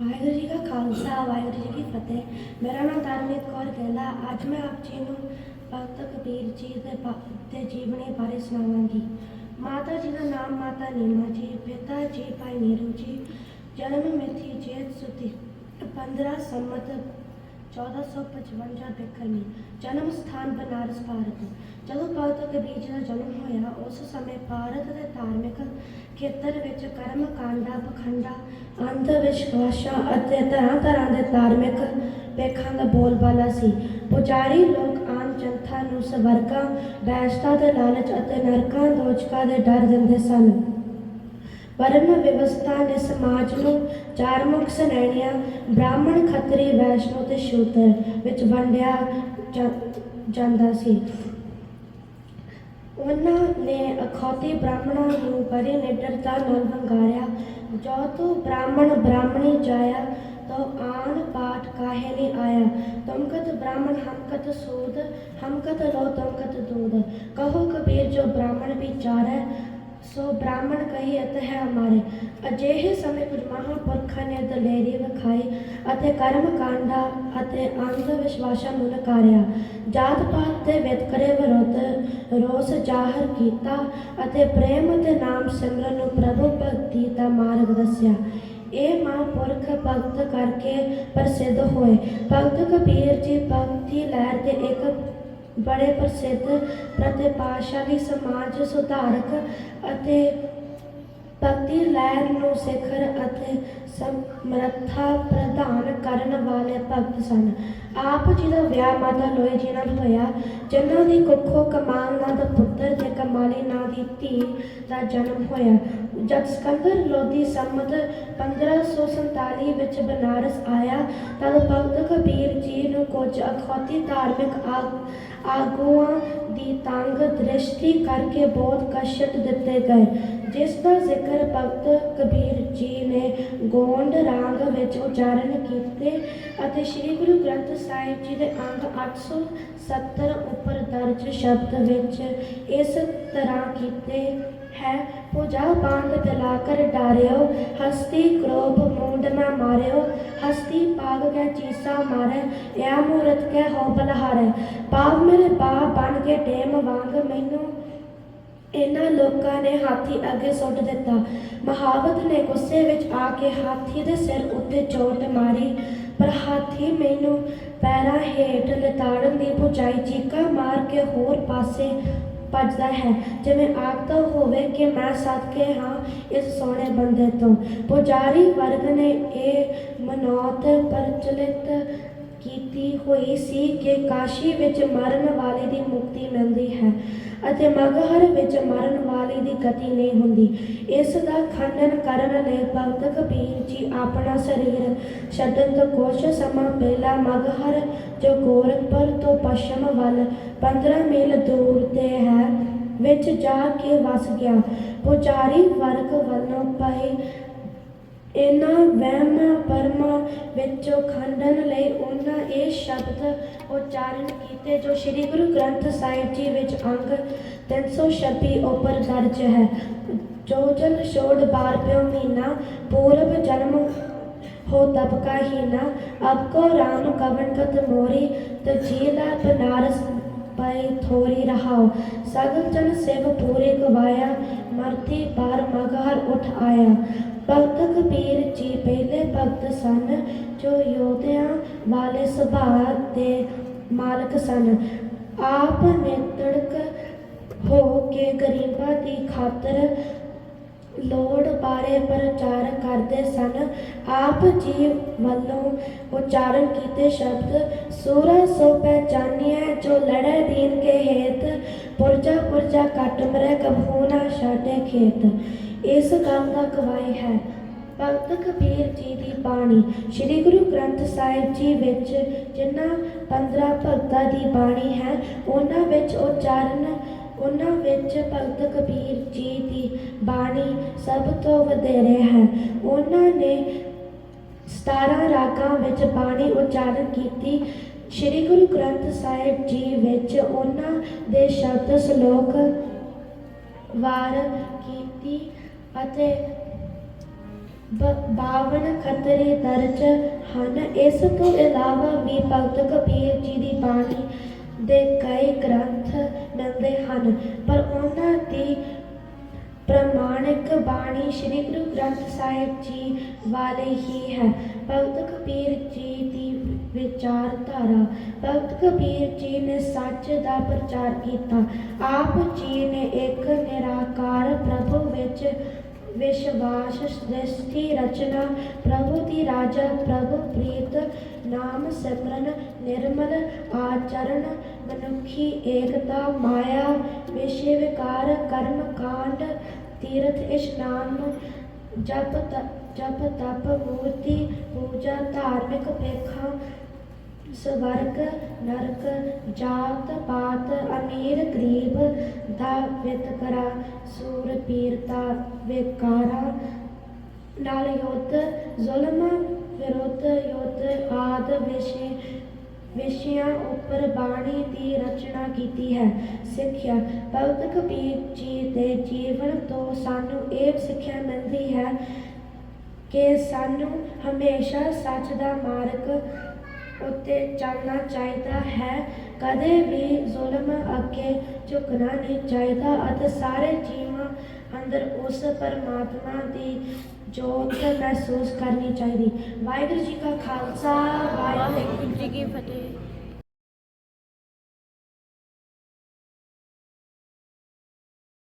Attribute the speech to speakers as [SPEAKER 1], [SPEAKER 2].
[SPEAKER 1] ਵਾਹਿਗੁਰੂ ਜੀ ਕਾ ਖਾਲਸਾ, ਵਾਹਿਗੁਰੂ ਜੀ ਕੀ ਫਤਿਹ। ਮੇਰਾ ਨਾਮ ਧਰਮਿਤ ਕੌਰ ਗਿੱਲ ਅੱਜ ਮੈਂ ਆਪ ਜੀ ਨੂੰ ਭਗਤ ਕਬੀਰ ਜੀ ਦੇ ਬਾ- ਜੀਵਨੀ ਬਾਰੇ ਸੁਣਾਵਾਂਗੀ। ਮਾਤਾ ਜੀ ਦਾ ਨਾਮ ਮਾਤਾ ਨੀਮਾ ਜੀ, ਪਿਤਾ ਜੀ ਭਾਈ ਨੀਰੂ ਜੀ, ਜਨਮ ਮਿਤੀ ਜੇਤ ਸੁਤੀ 15 ਸੰਮਤ 1455 ਬਿਕਰਮੀ ਜਨਮ ਸਥਾਨ ਬਨਾਰਸ, ਭਾਰਤ। ਜਦੋਂ ਭਗਤ ਕਬੀਰ ਜੀ ਦਾ ਜਨਮ ਹੋਇਆ, ਉਸ ਸਮੇਂ ਭਾਰਤ ਦੇ ਧਾਰਮਿਕ ਖੇਤਰ ਵਿੱਚ ਕਰਮ ਕਾਂਡਾ, ਪਖੰਡਾ ਅੰਧ ਵਿਸ਼ਵਾਸਾਂ ਅਤੇ ਤਰ੍ਹਾਂ ਤਰ੍ਹਾਂ ਦੇ ਧਾਰਮਿਕ ਪੇਖਾਂ ਦਾ ਬੋਲਬਾਲਾ ਸੀ। ਪੁਜਾਰੀ ਲੋਕ ਆਮ ਜਨਤਾ ਨੂੰ ਸਵਰਗਾਂ ਵੈਸ਼ਤਾ ਦੇ ਲਾਲਚ ਅਤੇ ਨਰਕਾਂ ਦੋਚਕਾਂ ਦੇ ਡਰ ਦਿੰਦੇ ਸਨ। ਵਰਨ ਵਿਵਸਥਾ ਨੇ ਸਮਾਜ ਨੂੰ ਚਾਰ ਮੁੱਖ ਸ਼੍ਰੇਣੀਆਂ ਬ੍ਰਾਹਮਣ, ਖੱਤਰੀ, ਵੈਸ਼ਨੋ ਤੇ ਸ਼ੂਦਰ ਵਿੱਚ ਵੰਡਿਆ ਜਾਂਦਾ ਸੀ। ਉਹਨਾਂ ਨੇ ਅਖੌਤੀ ਬ੍ਰਾਹਮਣਾਂ ਨੂੰ ਬੜੀ ਨਿਡਰਤਾ ਨਾਲ ਹੰਗਾਰਿਆ ਜੋ ਤੂੰ ਬ੍ਰਾਹਮਣ ਬ੍ਰਾਹਮਣੀ ਜਾਇਆ, ਤੋ ਆਣ ਪਾਠ ਕਾਹੇ ਨਹੀਂ ਆਇਆ। ਤੁਮਕਤ ਬ੍ਰਾਹਮਣ ਹਮਕਤ ਸੂਦ, ਹਮਕਤ ਰੋ ਤੁਮਕਤ ਦੂਧ ਕਹੋ ਕਬੀਰ, ਜੋ ਬ੍ਰਾਹਮਣ ਵਿਚਾਰੈ ਸੋ ਬ੍ਰਾਹਮਣ ਕਹੀ ਅਤ ਹੈ ਹਮਾਰੇ। ਅਜਿਹੇ ਸਮੇਂ ਕੁਝ ਮਹਾਂਪੁਰਖਾਂ ਨੇ ਦਲੇਰੀ ਵਿਖਾਈ ਅਤੇ ਕਰਮ ਕਾਂਡਾ ਅਤੇ ਅੰਧ ਵਿਸ਼ਵਾਸਾਂ ਨੂੰ ਨਕਾਰਿਆ। ਜਾਤ ਪਾਤ ਦੇ ਵਿਤਕਰੇ ਵਿਰੁੱਧ ਰੋਸ ਜ਼ਾਹਰ ਕੀਤਾ ਅਤੇ ਪ੍ਰੇਮ ਅਤੇ ਨਾਮ ਸਿਮਰਨ ਨੂੰ ਪ੍ਰਭੂ ਭਗਤੀ ਦਾ ਮਾਰਗ ਦੱਸਿਆ। ਇਹ ਮਹਾਂਪੁਰਖ ਭਗਤ ਕਰਕੇ ਪ੍ਰਸਿੱਧ ਹੋਏ। ਭਗਤ ਕਬੀਰ ਜੀ ਭਗਤੀ ਲਹਿਰ ਦੇ ਇੱਕ ਬੜੇ ਪ੍ਰਸਿੱਧ ਪ੍ਰਤਿਭਾਸ਼ਾਲੀ ਸਮਾਜ ਸੁਧਾਰਕ ਅਤੇ ਭਗਤੀ ਲਹਿਰ ਨੂੰ ਸਿਖਰ ਅਤੇ ਸਮਰੱਥਾ ਪ੍ਰਦਾਨ ਕਰਨ ਵਾਲੇ ਭਗਤ ਸਨ। ਆਪ ਜੀ ਦਾ ਵਿਆਹ ਮਾਤਾ ਲੋਈ ਜੀ ਨਾਲ ਹੋਇਆ। ਜਿਨ੍ਹਾਂ ਦੀ ਕੁੱਖੋਂ ਕਮਾਲ ਨਾਂ ਦਾ ਪੁੱਤਰ ਤੇ ਕਮਾਲੀ ਨਾਂ ਦੀ ਧੀ ਦਾ ਜਨਮ ਹੋਇਆ। ਜਦ ਸਿਕੰਦਰ ਲੋਧੀ ਸੰਮਤ 1547 ਵਿੱਚ ਬਨਾਰਸ ਆਇਆ, ਤਦ ਭਗਤ ਕਬੀਰ ਜੀ ਨੂੰ ਕੁਝ ਅਖੌਤੀ ਧਾਰਮਿਕ ਆਗੂਆਂ ਦੀ ਤੰਗ ਦ੍ਰਿਸ਼ਟੀ ਕਰਕੇ ਬਹੁਤ ਕਸ਼ਟ ਦਿੱਤੇ ਗਏ। ਜਿਸ ਦਾ ਜ਼ਿਕਰ ਭਗਤ ਕਬੀਰ ਜੀ ਨੇ ਗੋਂਡ ਰਾਗ ਵਿੱਚ ਉਚਾਰਨ ਕੀਤੇ ਅਤੇ ਸ੍ਰੀ ਗੁਰੂ ਗ੍ਰੰਥ ਸਾਹਿਬ ਜੀ ਦੇ ਅੰਗ 870 ਉੱਪਰ ਦਰਜ ਸ਼ਬਦ ਵਿੱਚ ਇਸ ਤਰ੍ਹਾਂ ਕੀਤੇ ਹੈ ਪੂਜਾ ਬਾਂਧ ਦਿਲਾ ਕਰ ਡਾਰਿਓ, ਹਸਤੀ ਕ੍ਰੋਭ ਮੂੰਡ ਮੈਂ ਮਾਰਿਓ, ਹਸਤੀ ਪਾਗ ਕੇ ਚੀਸਾ ਮਾਰੇ ਇਹ ਮੂਰਤ ਕੇ ਹੋ ਬਲਹਾਰੇ ਪਾਵ ਮੇਰੇ ਬਾ ਬਣ ਕੇ ਟੇਮ ਵਾਂਗ ਮੈਨੂੰ ਇਹਨਾਂ ਲੋਕਾਂ ਨੇ ਹਾਥੀ ਅੱਗੇ ਸੁੱਟ ਦਿੱਤਾ। ਮਹਾਵਤ ਨੇ ਗੁੱਸੇ ਵਿੱਚ ਆ ਕੇ ਹਾਥੀ ਦੇ ਸਿਰ ਉੱਤੇ ਚੋਟ ਮਾਰੀ, ਪਰ ਹਾਥੀ ਮੈਨੂੰ ਪੈਰਾਂ ਹੇਠ ਲਤਾੜਨ ਦੀ ਬੁਝਾਈ ਚੀਕਾ ਮਾਰ ਕੇ ਹੋਰ ਪਾਸੇ ਭੱਜਦਾ ਹੈ। ਜਿਵੇਂ ਆਖਦਾ ਹੋਵੇ ਕਿ ਮੈਂ ਸਦਕੇ ਹਾਂ ਇਸ ਸੋਹਣੇ ਬੰਦੇ ਤੋਂ। ਪੁਜਾਰੀ ਵਰਗ ਨੇ ਇਹ ਮਨੌਤ ਪ੍ਰਚਲਿਤ ਕੀਤੀ ਹੋਈ ਸੀ ਕਿ ਕਾਸ਼ੀ ਵਿੱਚ ਮਰਨ ਵਾਲੇ ਦੀ ਮੁਕਤੀ ਮਿਲਦੀ ਹੈ ਅਤੇ ਮਗਹਰ ਵਿੱਚ ਮਰਨ ਵਾਲੇ ਦੀ ਗਤੀ ਨਹੀਂ ਹੁੰਦੀ। ਇਸ ਦਾ ਖੰਡਨ ਕਰਨ ਲਈ ਭਗਤ ਕਬੀਰ ਜੀ ਆਪਣਾ ਸਰੀਰ ਛੱਡਣ ਤੋਂ ਕੁਝ ਸਮਾਂ ਪਹਿਲਾਂ ਮਗਹਰ ਜੋ ਗੋਰਖਪੁਰ ਤੋਂ ਪੱਛਮ ਵੱਲ 15 ਮੀਲ ਦੂਰ ਤੇ ਹੈ, ਵਿੱਚ ਜਾ ਕੇ ਵਸ ਗਿਆ। ਪੁਜਾਰੀ ਵਰਗ ਵੱਲੋਂ ਪਏ ਇਹਨਾਂ ਵਹਿਮਾਂ ਪਰਮਾਂ ਵਿੱਚੋਂ ਖੰਡਨ ਲਈ ਉਹਨਾਂ ਇਹ ਸ਼ਬਦ ਉਚਾਰਨ ਕੀਤੇ ਜੋ ਸ੍ਰੀ ਗੁਰੂ ਗ੍ਰੰਥ ਸਾਹਿਬ ਜੀ ਵਿੱਚ ਅੰਗ 326 ਉੱਪਰ ਦਰਜ ਹੈ। ਜੋ ਜਨ ਛੋੜ ਬਾਰ ਪਿਓ ਮਹੀਨਾ ਪੂਰਬ ਜਨਮ ਹੋ ਤਬਕਾ ਹੀ ਨਾ ਅਬ ਕੋ ਰਾਮ ਕਵਨ ਕਤ ਮੋਰੀ ਤਜੀਲਾ ਬਨਾਰਸ ਪਈ ਥੋਰੀ ਰਹਾਓ। ਸਗਲ ਜਨ ਸਿਵ ਪੂਰੇ ਗਵਾਇਆ, ਮਰਤੀ ਬਾਰ ਮਗਹਰ ਉਠ ਆਇਆ। ਭਗਤ ਕਬੀਰ ਜੀ ਪਹਿਲੇ ਭਗਤ ਸਨ, ਜੋ ਯੋਧਿਆਂ ਵਾਲੇ ਸੁਭਾਅ ਦੇ ਮਾਲਕ ਸਨ। ਆਪ ਨੇਤੜਕ ਹੋ ਕੇ ਗਰੀਬਾਂ ਦੀ ਖਾਤਰ ਲੋੜ ਬਾਰੇ ਪ੍ਰਚਾਰ ਕਰਦੇ ਸਨ। ਆਪ ਜੀ ਵੱਲੋਂ ਉਚਾਰਨ ਕੀਤੇ ਸ਼ਬਦ ਸੂਰਾ ਸੋ ਪਹਿਚਾਨਿਆ ਜੋ ਲੜੇ ਦੀਨ ਕੇ ਹੇਤ, ਪੁਰਜਾ ਪੁਰਜਾ ਕੱਟ ਮਰੇ ਕਬਹੂ ਨਾ ਛਾਟੇ ਖੇਤ। ਇਸ ਗੱਲ ਦਾ ਗਵਾਹੀ ਹੈ। ਭਗਤ ਕਬੀਰ ਜੀ ਦੀ ਬਾਣੀ, ਸ੍ਰੀ ਗੁਰੂ ਗ੍ਰੰਥ ਸਾਹਿਬ ਜੀ ਵਿੱਚ ਜਿਨ੍ਹਾਂ 15 ਭਗਤਾਂ ਦੀ ਬਾਣੀ ਹੈ, ਉਹਨਾਂ ਵਿੱਚ ਉਚਾਰਨ, ਉਹਨਾਂ ਵਿੱਚ ਭਗਤ ਕਬੀਰ ਜੀ ਦੀ ਬਾਣੀ ਸਭ ਤੋਂ ਵਧੇਰੇ ਹੈ। ਉਹਨਾਂ ਨੇ 17 ਰਾਗਾਂ ਵਿੱਚ ਬਾਣੀ ਉਚਾਰਨ ਕੀਤੀ। ਸ੍ਰੀ ਗੁਰੂ ਗ੍ਰੰਥ ਸਾਹਿਬ ਜੀ ਵਿੱਚ ਉਹਨਾਂ ਦੇ ਸ਼ਬਦ ਸ਼ਲੋਕ ਵਾਰ ਕੀਤੀ। ਅਤੇ ਬ- ਬਾਵਨ ਦਰਜ ਹਨ। ਇਸ ਤੋਂ ਇਲਾਵਾ ਵੀ ਭਗਤ ਕਬੀਰ ਜੀ ਦੀ ਬਾਣੀ ਦੇ ਕਈ ਗ੍ਰੰਥ ਮਿਲਦੇ ਹਨ, ਪਰ ਉਹਨਾਂ ਦੀ ਪ੍ਰਮਾਣਿਕ ਬਾਣੀ ਸ੍ਰੀ ਗੁਰੂ ਗ੍ਰੰਥ ਸਾਹਿਬ ਜੀ ਵਾਲੇ ਹੀ ਹੈ। ਭਗਤ ਕਬੀਰ ਜੀ ਦੀ ਵਿਚਾਰਧਾਰਾ, ਭਗਤ ਕਬੀਰ ਜੀ ਨੇ ਸੱਚ ਦਾ ਪ੍ਰਚਾਰ ਕੀਤਾ। ਆਪ ਜੀ ਨੇ ਇੱਕ ਨਿਰਾਕਾਰ ਪ੍ਰਭੂ ਵਿੱਚ ਵਿਸ਼ਵਾਸ ਸ੍ਰਿਸ਼ਟੀ ਰਚਨਾ ਪ੍ਰਭੂ ਦੀ ਰਾਜਾ ਪ੍ਰਭੂ ਪ੍ਰੀਤ ਨਾਮ ਸਿਮਰਨ ਨਿਰਮਲ ਆਚਰਣ ਮਨੁੱਖੀ ਏਕਤਾ ਮਾਇਆ ਵਿਸ਼ੇ ਵਿਕਾਰ ਕਰਮ ਕਾਂਡ ਤੀਰਥ ਇਸ਼ਨਾਨ ਜਪ ਜਪ ਤਪ ਮੂਰਤੀ ਪੂਜਾ ਧਾਰਮਿਕ ਪੇਖਾਂ ਸਵਰਗ, ਨਰਕ, ਜਾਤ, ਪਾਤ, ਅਮੀਰ, ਗਰੀਬ, ਦਾ ਵਿਤਕਰਾ ਸੂਰ, ਪੀਰਤਾ, ਵਿਕਾਰਾ। ਨਾਲ ਯੁੱਧ, ਜ਼ੁਲਮ, ਵਿਰੁੱਧ, ਯੁੱਧ, ਆਦ ਵਿਸ਼ੇ, ਵਿਸ਼ਿਆਂ ਉੱਪਰ ਬਾਣੀ ਦੀ ਰਚਨਾ ਕੀਤੀ ਹੈ। ਸਿੱਖਿਆ, ਭਗਤ ਕਬੀਰ ਜੀ ਦੇ ਜੀਵਨ ਤੋਂ ਸਾਨੂੰ ਇਹ ਸਿੱਖਿਆ ਮਿਲਦੀ ਹੈ ਕਿ ਸਾਨੂੰ ਹਮੇਸ਼ਾ ਸੱਚ ਦਾ ਮਾਰਗ ਉੱਤੇ ਚੱਲਣਾ ਚਾਹੀਦਾ ਹੈ। ਕਦੇ ਵੀ ਜ਼ੁਲਮ ਅੱਗੇ ਝੁਕਣਾ ਨਹੀਂ ਚਾਹੀਦਾ ਅਤੇ ਸਾਰੇ ਜੀਵਾਂ ਅੰਦਰ ਉਸ ਪਰਮਾਤਮਾ ਦੀ ਜੋਤ ਮਹਿਸੂਸ ਕਰਨੀ ਚਾਹੀਦੀ। ਵਾਹਿਗੁਰੂ ਜੀ ਕਾ ਖਾਲਸਾ,
[SPEAKER 2] ਵਾਹਿਗੁਰੂ ਜੀ ਕੀ ਫਤਿਹ।